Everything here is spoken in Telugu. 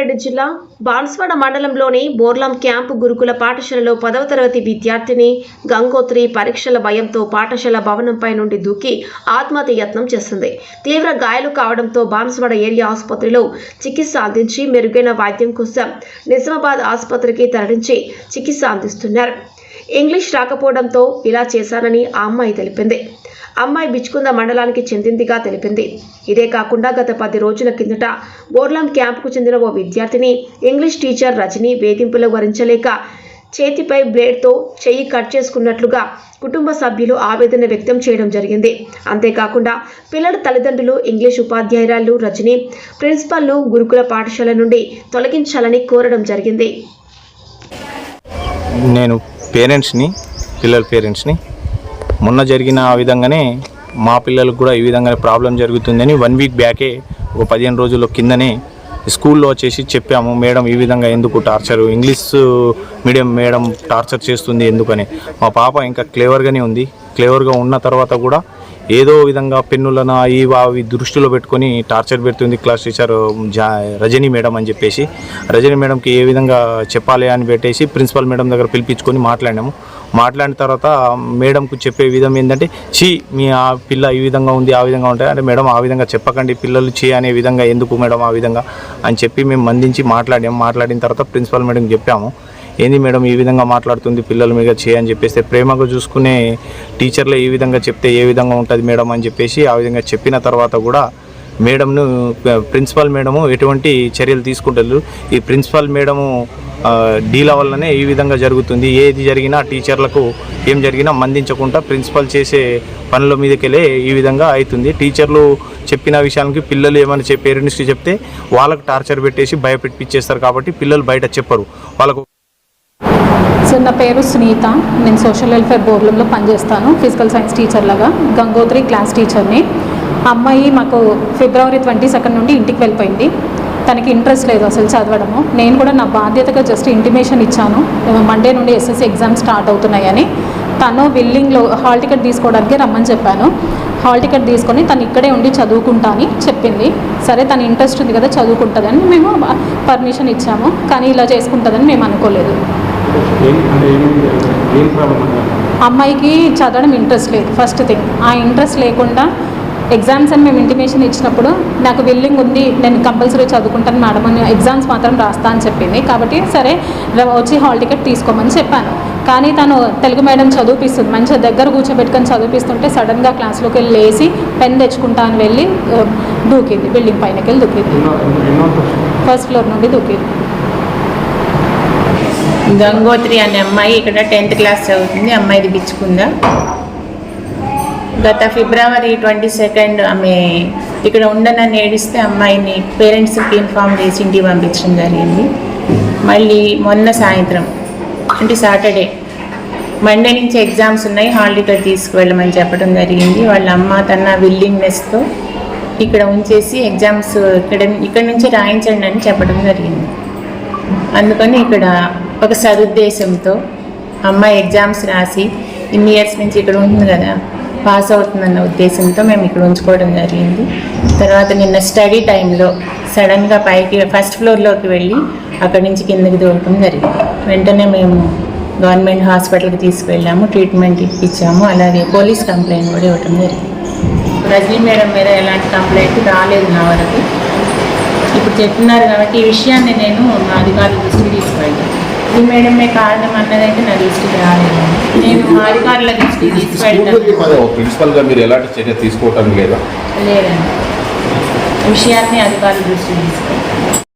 రంగారెడ్డి జిల్లా బాన్స్వాడ మండలంలోని బోర్లాం క్యాంపు గురుకుల పాఠశాలలో పదవ తరగతి విద్యార్థిని గంగోత్రి పరీక్షల భయంతో పాఠశాల భవనంపై నుండి దూకి ఆత్మహత్య యత్నం చేసింది. తీవ్ర గాయాలు కావడంతో బాన్స్వాడ ఏరియా ఆసుపత్రిలో చికిత్స అందించి మెరుగైన వైద్యం కోసం నిజామాబాద్ ఆసుపత్రికి తరలించి చికిత్స అందిస్తున్నారు. ఇంగ్లీష్ రాకపోవడంతో ఇలా చేశానని ఆ అమ్మాయి తెలిపింది. అమ్మాయి బిచ్చుకుంద మండలానికి చెందిందిగా తెలిపింది. ఇదే కాకుండా గత పది రోజుల కిందట బోర్లాం క్యాంపుకు చెందిన ఓ విద్యార్థిని ఇంగ్లీష్ టీచర్ రజని వేధింపులు భరించలేక చేతిపై బ్లేడ్తో చెయ్యి కట్ చేసుకున్నట్లుగా కుటుంబ సభ్యులు ఆవేదన వ్యక్తం చేయడం జరిగింది. అంతేకాకుండా పిల్లల తల్లిదండ్రులు ఇంగ్లీష్ ఉపాధ్యాయురాలు రజని ప్రిన్సిపల్ను గురుకుల పాఠశాల నుండి తొలగించాలని కోరడం జరిగింది. నేను పేరెంట్స్ని పిల్లల పేరెంట్స్ని. మొన్న జరిగిన ఆ విధంగానే మా పిల్లలకు కూడా ఈ విధంగా ప్రాబ్లం జరుగుతుందని వన్ వీక్ బ్యాకే ఒక పదిహేను రోజుల కిందనే స్కూల్లో వచ్చేసి చెప్పాము మేడం ఈ విధంగా ఎందుకు torture? English medium madam torture చేస్తుంది ఎందుకని? మా పాప ఇంకా క్లేవర్గానే ఉంది. క్లేవర్గా ఉన్న తర్వాత కూడా ఏదో విధంగా పెన్నులను అవి అవి దృష్టిలో పెట్టుకొని టార్చర్ పెడుతుంది క్లాస్ టీచర్ జా రజనీ మేడం అని చెప్పేసి. రజనీ మేడంకి ఏ విధంగా చెప్పాలి అని పెట్టేసి ప్రిన్సిపల్ మేడం దగ్గర పిలిపించుకొని మాట్లాడినాము. మాట్లాడిన తర్వాత మేడంకు చెప్పే విధం ఏంటంటే చీ మీ ఆ పిల్ల ఈ విధంగా ఉంది ఆ విధంగా ఉంటాయి అంటే మేడం ఆ విధంగా చెప్పకండి పిల్లలు చీ అనే విధంగా ఎందుకు మేడం ఆ విధంగా? అని చెప్పి మేము మందించి మాట్లాడాము మాట్లాడిన తర్వాత ప్రిన్సిపల్ మేడం చెప్పాము. ఏంది మేడం ఈ విధంగా మాట్లాడుతుంది పిల్లల మీద చేయని చెప్పేస్తే ప్రేమగా చూసుకునే టీచర్లే ఈ విధంగా చెప్తే ఏ విధంగా ఉంటుంది మేడం అని చెప్పేసి ఆ విధంగా చెప్పిన తర్వాత కూడా మేడంను ప్రిన్సిపాల్ మేడము ఎటువంటి చర్యలు తీసుకుంటారు ఈ ప్రిన్సిపల్ మేడము డీల వల్లనే ఈ విధంగా జరుగుతుంది. ఏది జరిగినా టీచర్లకు ఏం జరిగినా మందించకుండా ప్రిన్సిపల్ చేసే పనుల మీదకెళ్ళే ఈ విధంగా అవుతుంది టీచర్లు చెప్పిన విషయానికి పిల్లలు ఏమైనా చెప్పి పేరెంట్స్కి చెప్తే వాళ్ళకు టార్చర్ పెట్టేసి భయపెట్టిచ్చేస్తారు కాబట్టి పిల్లలు బయట చెప్పరు. వాళ్ళకు సార్ నా పేరు సునీత. నేను సోషల్ వెల్ఫేర్ బోర్లంలో పనిచేస్తాను. ఫిజికల్ సైన్స్ టీచర్ లాగా. గంగోత్రి క్లాస్ టీచర్ని. అమ్మాయి మాకు ఫిబ్రవరి ట్వంటీ సెకండ్ నుండి ఇంటికి వెళ్ళిపోయింది. తనకి ఇంట్రెస్ట్ లేదు అసలు చదవడము. నేను కూడా నా బాధ్యతగా జస్ట్ ఇంటిమేషన్ ఇచ్చాను. మండే నుండి ఎస్ఎస్సి ఎగ్జామ్స్ స్టార్ట్ అవుతున్నాయని. తను విల్లింగ్లో హాల్ టికెట్ తీసుకోవడానికి రమ్మని చెప్పాను. హాల్ టికెట్ తీసుకొని తను ఇక్కడే ఉండి చదువుకుంటా అని చెప్పింది. సరే తన ఇంట్రెస్ట్ ఉంది కదా చదువుకుంటుందని మేము పర్మిషన్ ఇచ్చాము. కానీ ఇలా చేసుకుంటుందని మేము అనుకోలేదు. అమ్మాయికి చదవడం ఇంట్రెస్ట్ లేదు ఫస్ట్ థింగ్ ఆ ఇంట్రెస్ట్ లేకుండా ఎగ్జామ్స్ అని మేము ఇంటిమేషన్ ఇచ్చినప్పుడు నాకు విల్లింగ్ ఉంది నేను కంపల్సరీ చదువుకుంటాను మేడం అని ఎగ్జామ్స్ మాత్రం రాస్తా అని చెప్పింది కాబట్టి సరే వచ్చి హాల్ టికెట్ తీసుకోమని చెప్పాను కానీ తను తెలుగు మేడం చదివిపిస్తుంది మంచిగా దగ్గర కూర్చోబెట్టుకొని చదివిపిస్తుంటే సడన్గా క్లాస్లోకి వెళ్ళి లేచి పెన్ తెచ్చుకుంటా అని వెళ్ళి దూకింది బిల్డింగ్ పైనకి వెళ్ళి దూకింది ఫస్ట్ ఫ్లోర్ నుండి దూకింది గంగోత్రి అనే అమ్మాయి ఇక్కడ టెన్త్ క్లాస్ చదువుతుంది. అమ్మాయిది బిచ్చుకుందా గత ఫిబ్రవరి ట్వంటీ సెకండ్ ఆమె ఇక్కడ ఉండనని ఏడిస్తే అమ్మాయిని పేరెంట్స్కి ఇన్ఫామ్ చేసి ఇంటికి పంపించడం జరిగింది. మళ్ళీ మొన్న సాయంత్రం అంటే సాటర్డే మండే నుంచి ఎగ్జామ్స్ ఉన్నాయి. హాల్ తీసుకువెళ్ళమని చెప్పడం జరిగింది. వాళ్ళ అమ్మ తన విల్లింగ్నెస్తో ఇక్కడ ఉంచేసి ఎగ్జామ్స్ ఇక్కడ ఇక్కడ నుంచి రాయించండి అని చెప్పడం జరిగింది. అందుకని ఇక్కడ ఒక సదుద్దేశంతో అమ్మాయి ఎగ్జామ్స్ రాసి ఇన్ని ఇయర్స్ నుంచి ఇక్కడ ఉంటుంది కదా పాస్ అవుతుందన్న ఉద్దేశంతో మేము ఇక్కడ ఉంచుకోవడం జరిగింది. తర్వాత నిన్న స్టడీ టైంలో సడన్గా పైకి ఫస్ట్ ఫ్లోర్లోకి వెళ్ళి అక్కడి నుంచి కిందకి దూకడం జరిగింది. వెంటనే మేము గవర్నమెంట్ హాస్పిటల్కి తీసుకువెళ్ళాము ట్రీట్మెంట్ ఇప్పించాము అలాగే పోలీస్ కంప్లైంట్ కూడా ఇవ్వటం జరిగింది. రజనీ మేడం మీద ఎలాంటి కంప్లైంట్ రాలేదు నా వరకు. ఇప్పుడు చెప్తున్నారు కాబట్టి ఈ విషయాన్ని నేను నా అధికారుల దృష్టి ఈ మేడమే కారణం అన్నదైతే నా దృష్టికి రాలేదు. నేను అధికారుల దృష్టికి ప్రిన్సిపల్గా మీరు ఎలాంటి చర్య తీసుకోవటం లేదా? లేదండి. విషయాన్ని అధికారుల దృష్టికి తీసుకెళ్తాను.